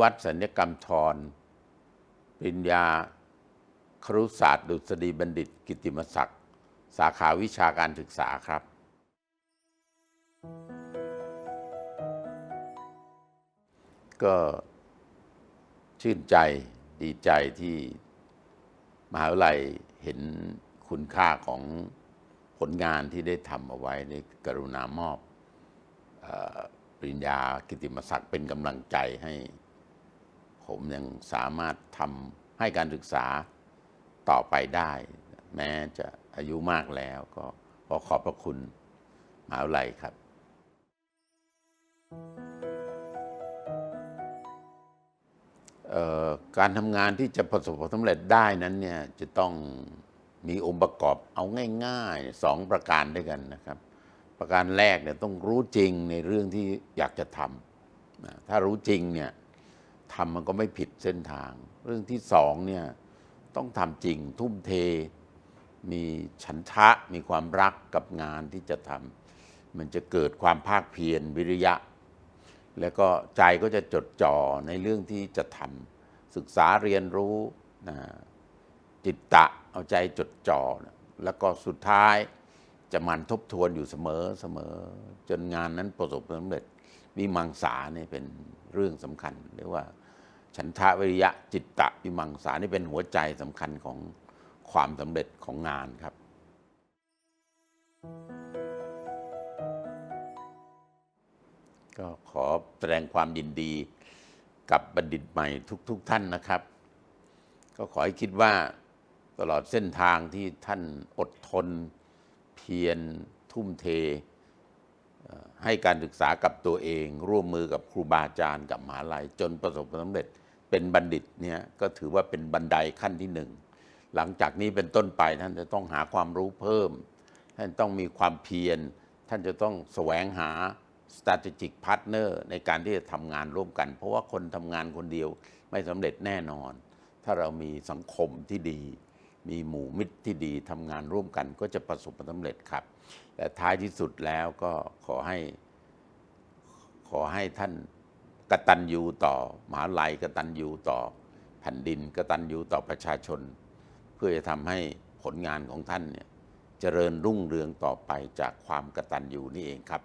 วัฒน์สัญญกรรมทรปริญญาครุศาสตร์ ดุษฎีบัณฑิต กิติมศักดิ์ สาขาวิชาการศึกษาครับ ก็ชื่นใจดีใจที่มหาวิทยาลัยเห็นคุณค่าของผลงานที่ได้ทำเอาไว้ในกรุณามอบอปริญญากิติมศักดิ์เป็นกำลังใจให้ ผมยังสามารถทำให้การศึกษาต่อไปได้ แม้จะอายุมากแล้วก็ขอขอบพระคุณมหาวิทยาลัยครับการทำงานที่จะประสบความสำเร็จได้นั้นเนี่ยจะต้องมีองค์ประกอบเอาง่ายๆสองประการด้วยกันนะครับ ประการแรกเนี่ยต้องรู้จริงในเรื่องที่อยากจะทำถ้ารู้จริงเนี่ย ทำมันก็ไม่ผิดเส้นทาง เรื่องที่สองเนี่ยต้องทำจริงทุ่มเท มีฉันทะมีความรักกับงานที่จะทำมันจะเกิดความภาคเพียรวิริยะ แล้วก็ใจก็จะจดจ่อในเรื่องที่จะทำศึกษาเรียนรู้นะจิตตะเอาใจจดจ่อนะแล้วก็สุดท้ายจะมันทบทวนอยู่เสมอเสมอ จนงานนั้นประสบความสำเร็จ วิมังสาเนี่ยเป็นเรื่องสำคัญเรียกว่า ฉันทะวิริยะจิตตะวิมังสานี่เป็นหัวใจสำคัญของความสำเร็จของงานครับ ก็ขอแสดงความยินดีกับบัณฑิตใหม่ทุกๆทท่านนะครับ ก็ขอให้คิดว่าตลอดเส้นทางที่ท่านอดทน เพียรทุ่มเท ให้การศึกษากับตัวเอง ร่วมมือกับครูบาอาจารย์กับมหาลัย จนประสบความสำเร็จเป็นบัณฑิตเนี่ยก็ถือว่าเป็นบันไดขั้นที่หนึ่งหลังจากนี้เป็นต้นไปท่านจะต้องหาความรู้เพิ่ม ท่านต้องมีความเพียร ท่านจะต้องแสวงหา strategic partner ในการที่จะทำงานร่วมกัน เพราะว่าคนทำงานคนเดียวไม่สำเร็จแน่นอน ถ้าเรามีสังคมที่ดี มีหมู่มิตรที่ดีทำงานร่วมกันก็จะประสบความสำเร็จครับ แต่ท้ายที่สุดแล้วก็ขอให้ขอให้ท่านกตัญญูต่อมหาลัยกตัญญูต่อแผ่นดินกตัญญูต่อประชาชน เพื่อจะทำให้ผลงานของท่านเนี่ยเจริญรุ่งเรืองต่อไปจากความกตัญญูนี่เองครับ